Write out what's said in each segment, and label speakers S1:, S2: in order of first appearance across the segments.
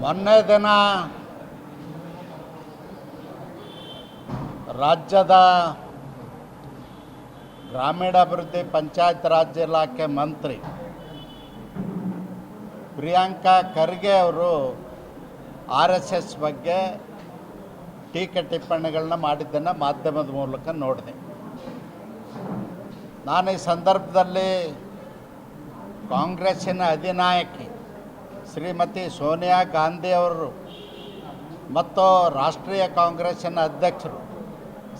S1: ಮೊನ್ನೆ ದಿನ ರಾಜ್ಯದ ಗ್ರಾಮೀಣಾಭಿವೃದ್ಧಿ ಪಂಚಾಯತ್ ರಾಜ್ ಇಲಾಖೆ ಮಂತ್ರಿ ಪ್ರಿಯಾಂಕಾ ಖರ್ಗೆ ಅವರು ಆರ್ ಎಸ್ ಎಸ್ ಬಗ್ಗೆ ಟೀಕೆ ಟಿಪ್ಪಣಿಗಳನ್ನ ಮಾಡಿದ್ದನ್ನು ಮಾಧ್ಯಮದ ಮೂಲಕ ನೋಡಿದೆ. ನಾನು ಈ ಸಂದರ್ಭದಲ್ಲಿ ಕಾಂಗ್ರೆಸ್ಸಿನ ಅಧಿನಾಯಕಿ ಶ್ರೀಮತಿ ಸೋನಿಯಾ ಗಾಂಧಿ ಅವರು ಮತ್ತು ರಾಷ್ಟ್ರೀಯ ಕಾಂಗ್ರೆಸ್ಸಿನ ಅಧ್ಯಕ್ಷರು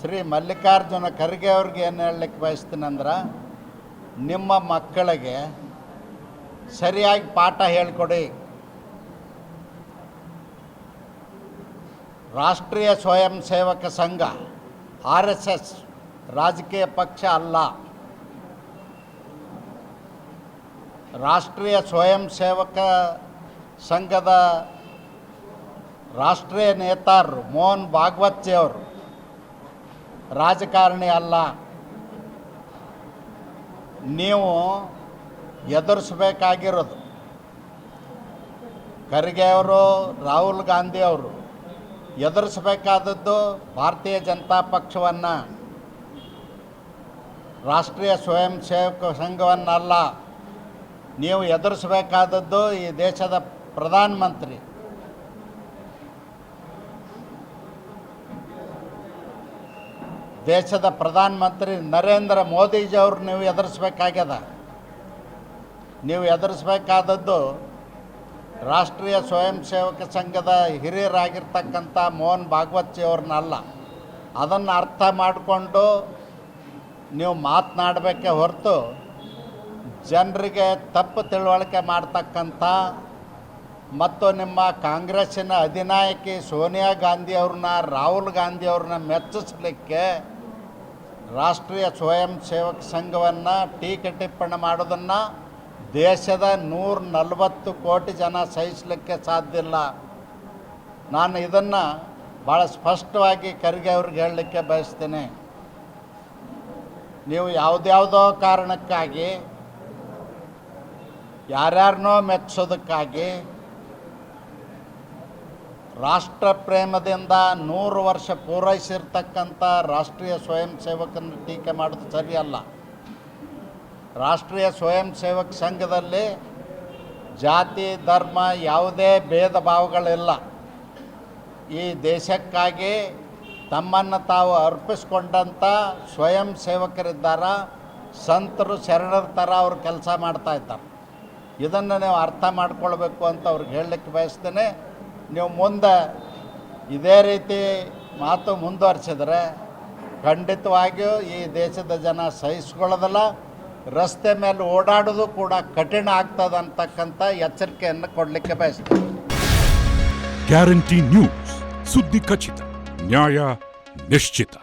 S1: ಶ್ರೀ ಮಲ್ಲಿಕಾರ್ಜುನ ಖರ್ಗೆ ಅವ್ರಿಗೆ ಏನು ಹೇಳಲಿಕ್ಕೆ ಬಯಸ್ತೀನಂದ್ರೆ ನಿಮ್ಮ ಮಕ್ಕಳಿಗೆ ಸರಿಯಾಗಿ ಪಾಠ ಹೇಳಿಕೊಡಿ. ರಾಷ್ಟ್ರೀಯ ಸ್ವಯಂ ಸೇವಕ ಸಂಘ, ಆರ್ ಎಸ್ ಎಸ್, ರಾಜಕೀಯ ಪಕ್ಷ ಅಲ್ಲ. ರಾಷ್ಟ್ರೀಯ ಸ್ವಯಂ ಸೇವಕ ಸಂಘದ ರಾಷ್ಟ್ರೀಯ ನೇತಾರರು ಮೋಹನ್ ಭಾಗವತ್ಜಿ ಅವರು. ರಾಜಕಾರಣಿ ಅಲ್ಲ. ನೀವು ಎದುರಿಸಬೇಕಾಗಿರೋದು ಖರ್ಗೆ ಅವರು, ರಾಹುಲ್ ಗಾಂಧಿ ಅವರು ಎದುರಿಸಬೇಕಾದದ್ದು ಭಾರತೀಯ ಜನತಾ ಪಕ್ಷವನ್ನು, ರಾಷ್ಟ್ರೀಯ ಸ್ವಯಂ ಸೇವಕ ಸಂಘವನ್ನಲ್ಲ. ನೀವು ಎದುರಿಸಬೇಕಾದದ್ದು ಈ ದೇಶದ ಪ್ರಧಾನಮಂತ್ರಿ ದೇಶದ ಪ್ರಧಾನಮಂತ್ರಿ ನರೇಂದ್ರ ಮೋದಿಜಿಯವ್ರು ನೀವು ಎದುರಿಸ್ಬೇಕಾಗ್ಯದ. ನೀವು ಎದುರಿಸ್ಬೇಕಾದದ್ದು ರಾಷ್ಟ್ರೀಯ ಸ್ವಯಂ ಸೇವಕ ಸಂಘದ ಹಿರಿಯರಾಗಿರ್ತಕ್ಕಂಥ ಮೋಹನ್ ಭಾಗವತ್ಜಿಯವ್ರನ್ನಲ್ಲ ಅದನ್ನು ಅರ್ಥ ಮಾಡಿಕೊಂಡು ನೀವು ಮಾತನಾಡಬೇಕೇ ಹೊರತು ಜನರಿಗೆ ತಪ್ಪು ತಿಳುವಳಿಕೆ ಮಾಡ್ತಕ್ಕಂಥ ಮತ್ತು ನಿಮ್ಮ ಕಾಂಗ್ರೆಸ್ಸಿನ ಅಧಿನಾಯಕಿ ಸೋನಿಯಾ ಗಾಂಧಿ ಅವ್ರನ್ನ, ರಾಹುಲ್ ಗಾಂಧಿ ಅವ್ರನ್ನ ಮೆಚ್ಚಿಸಲಿಕ್ಕೆ ರಾಷ್ಟ್ರೀಯ ಸ್ವಯಂ ಸೇವಕ ಸಂಘವನ್ನು ಟೀಕೆ ಟಿಪ್ಪಣಿ ಮಾಡೋದನ್ನು ದೇಶದ ನೂರ ನಲವತ್ತು ಕೋಟಿ ಜನ ಸಹಿಸಲಿಕ್ಕೆ ಸಾಧ್ಯ ಇಲ್ಲ. ನಾನು ಇದನ್ನು ಭಾಳ ಸ್ಪಷ್ಟವಾಗಿ ಖರ್ಗೆ ಅವ್ರಿಗೆ ಹೇಳಲಿಕ್ಕೆ ಬಯಸ್ತೀನಿ. ನೀವು ಯಾವುದ್ಯಾವುದೋ ಕಾರಣಕ್ಕಾಗಿ ಯಾರ್ಯಾರನ್ನೋ ಮೆಚ್ಚೋದಕ್ಕಾಗಿ ರಾಷ್ಟ್ರ ಪ್ರೇಮದಿಂದ ನೂರು ವರ್ಷ ಪೂರೈಸಿರ್ತಕ್ಕಂಥ ರಾಷ್ಟ್ರೀಯ ಸ್ವಯಂ ಸೇವಕನ ಟೀಕೆ ಮಾಡೋದು ಸರಿಯಲ್ಲ. ರಾಷ್ಟ್ರೀಯ ಸ್ವಯಂ ಸೇವಕ ಸಂಘದಲ್ಲಿ ಜಾತಿ, ಧರ್ಮ ಯಾವುದೇ ಭೇದ ಭಾವಗಳಿಲ್ಲ. ಈ ದೇಶಕ್ಕಾಗಿ ತಮ್ಮನ್ನು ತಾವು ಅರ್ಪಿಸ್ಕೊಂಡಂಥ ಸ್ವಯಂ ಸೇವಕರಿದ್ದಾರೆ, ಸಂತರು ಶರಣರ ಥರ ಅವರು ಕೆಲಸ ಮಾಡ್ತಾ ಇದ್ದಾರೆ. ಇದನ್ನು ನೀವು ಅರ್ಥ ಮಾಡ್ಕೊಳ್ಬೇಕು ಅಂತ ಅವ್ರಿಗೆ ಹೇಳಲಿಕ್ಕೆ ಬಯಸ್ತೇನೆ. ನೀವು ಮುಂದೆ ಇದೇ ರೀತಿ ಮಾತು ಮುಂದುವರಿಸಿದ್ರೆ ಖಂಡಿತವಾಗಿಯೂ ಈ ದೇಶದ ಜನ ಸಹಿಸ್ಕೊಳ್ಳೋದಲ್ಲ. ರಸ್ತೆ ಮೇಲೆ ಓಡಾಡೋದು ಕೂಡ ಕಠಿಣ ಆಗ್ತದೆ ಅಂತಕ್ಕಂಥ ಎಚ್ಚರಿಕೆಯನ್ನು ಕೊಡಲಿಕ್ಕೆ ಬಯಸ್ತೀನಿ.
S2: ಗ್ಯಾರಂಟಿ ನ್ಯೂಸ್ ಸುದ್ದಿ ಖಚಿತ, ನ್ಯಾಯ ನಿಶ್ಚಿತ.